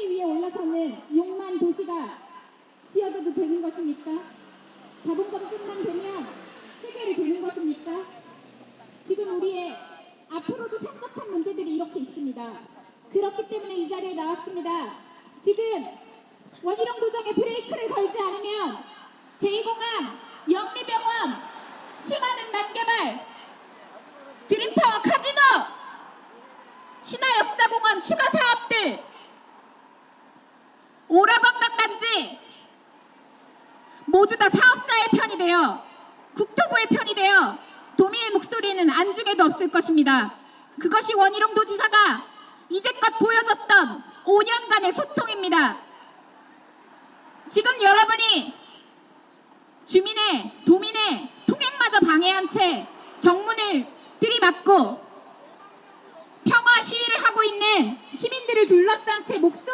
살기 위해 올라서는 용만 도시가 지어져도 되는 것입니까? 자본검증만 되면 해결이 되는 것입니까? 지금 우리의 앞으로도 산적한 문제들이 이렇게 있습니다. 그렇기 때문에 이 자리에 나왔습니다. 지금 원희룡 도정에 브레이크를 걸지 않으면 제2공항, 영리병원, 수많은 난개발, 드림타워 카지노, 신화역사공원 추가 사업들, 오라건강단지 모두 다 사업자의 편이 되어 국토부의 편이 되어 도민의 목소리는 안중에도 없을 것입니다. 그것이 원희룡 도지사가 이제껏 보여줬던 5년간의 소통입니다. 지금 여러분이 주민의 도민의 통행마저 방해한 채 정문을 들이막고 평화 시위를 하고 있는 시민들을 둘러싼 채 목소리